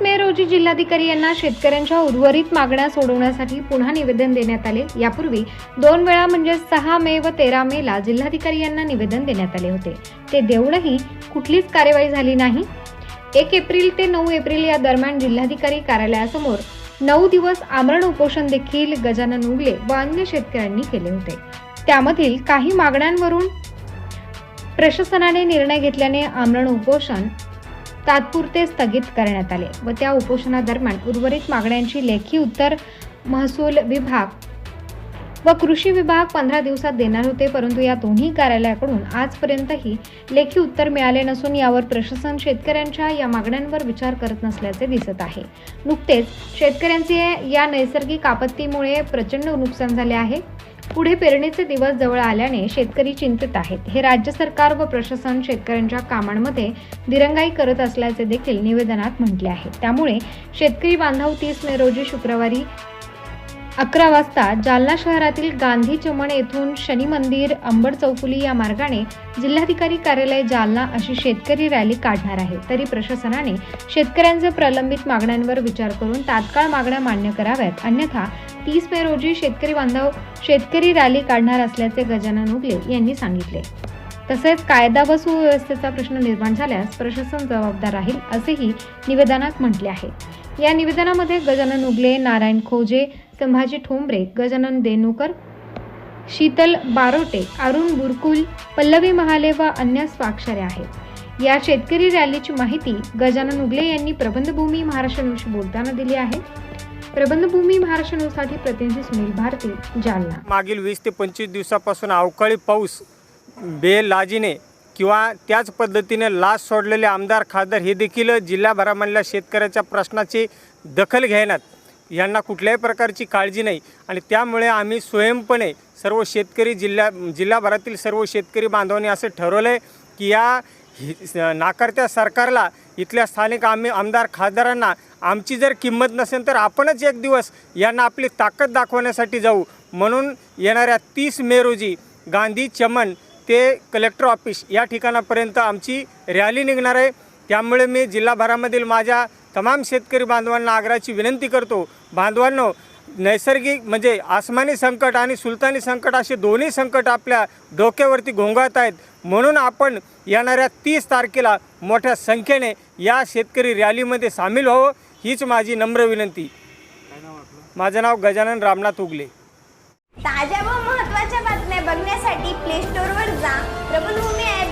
रोजी जिल्हाधिकारी यांना शेतकऱ्यांच्या उर्वरित मागण्या सोडवण्यासाठी पुन्हा निवेदन देण्यात आले. यापूर्वी दोन वेळा म्हणजे सहा मे व तेरा मे ला जिल्हाधिकारी यांना निवेदन देण्यात आले होते. ते देऊनही कुठलीच कार्यवाही झाली नाही. एक एप्रिल ते नऊ एप्रिल या दरम्यान जिल्हाधिकारी कार्यालयासमोर नऊ दिवस आमरण उपोषण देखील गजानन उगले व अन्य शेतकऱ्यांनी केले होते. त्यामधील काही मागण्यांवरून प्रशासनाने निर्णय घेतल्याने आमरण उपोषण तात्पुरते स्थगित करण्यात आले व त्या उपोषणादरम्यान उर्वरित मागण्यांची लेखी उत्तर महसूल विभाग व कृषी विभाग पंधरा दिवसात देणार होते परंतु या दोन्ही कार्यालयाकडून आजपर्यंतही लेखी उत्तर मिळाले नसून यावर प्रशासन शेतकऱ्यांच्या या मागण्यांवर विचार करत नसल्याचे दिसत आहे. नुकतेच शेतकऱ्यांचे या नैसर्गिक आपत्तीमुळे प्रचंड नुकसान झाले आहे. पुढे पेरणीचे दिवस जवळ आल्याने शेतकरी चिंतित आहेत. हे राज्य सरकार व प्रशासन शेतकऱ्यांच्या कामांमध्ये दिरंगाई करत असल्याचे देखील निवेदनात म्हटले आहे. त्यामुळे शेतकरी बांधव तीस मे रोजी शुक्रवारी अकरा वाजता जालना शहरातील गांधी चमन येथून शनी मंदिर अंबड चौफुली या मार्गाने जिल्हाधिकारी कार्यालय जालना अशी शेतकरी रॅली काढणार आहे. तरी प्रशासनाने शेतकऱ्यांचे प्रलंबित मागण्यांवर विचार करून तात्काळ मागण्या मान्य कराव्यात. अन्यथा तीस मे रोजी शेतकरी बांधव शेतकरी रॅली काढणार असल्याचे गजानन उगले यांनी सांगितले. तसेच कायदा व सुव्यवस्थेचा प्रश्न निर्माण झाल्यास प्रशासन जबाबदार राहील असेही निवेदनात म्हटले आहे. या निवेदनामध्ये गजानन उगले नारायण खोजे संभाजी ठोंबरे गजानन देनुकर शीतल बारोटे अरुण बुरकुल पल्लवी महाले व अन्य स्वाक्षऱ्या आहेत. या शेतकरी रॅलीची माहिती गजानन उगले यांनी प्रबंधभूमी महाराष्ट्र न्यूज बोलताना दिली आहे. प्रबंधभूमी महाराष्ट्र न्यूजसाठी प्रतिनिधी सुनील भारती जालना. मागील वीस ते पंचवीस दिवसापासून अवकाळी पाऊस बेलाजीने किंवा त्याच पद्धतीने लाच सोडलेले आमदार खासदार हे देखील जिल्हाभरामधल्या शेतकऱ्याच्या प्रश्नाची दखल घेण्यात यांना कुठल्याही प्रकारची काळजी नाही. आणि त्यामुळे आम्ही स्वयंपणे सर्व शेतकरी जिल्ह्या जिल्हाभरातील सर्व शेतकरी बांधवांनी असं ठरवलं आहे की या नाकारत्या सरकारला इथल्या स्थानिक आम्ही आमदार खासदारांना आमची जर किंमत नसेल तर आपणच एक दिवस यांना आपली ताकद दाखवण्यासाठी जाऊ. म्हणून येणाऱ्या तीस मे रोजी गांधी चमन ते कलेक्टर ऑफिस या ठिकाणापर्यंत आमची रॅली निघणार आहे. त्यामुळे मी जिल्हाभरामधील माझ्या तमाम शेतकरी बांधवांना आग्रहाची विनंती करतो. बांधवांनो नैसर्गिक म्हणजे आसमानी संकट आणि सुलतानी संकट असे दोन्ही संकट आपल्या डोक्यावरती घोंगाळत आहेत. म्हणून आपण येणाऱ्या तीस तारखेला मोठ्या संख्येने या शेतकरी रॅलीमध्ये सामील व्हावं हीच माझी नम्र विनंती. माझं नाव गजानन रामनाथ उगले. ताज्या व महत्त्वाच्या बातम्या बघण्यासाठी प्ले स्टोअरवर जा. प्रबलभूमी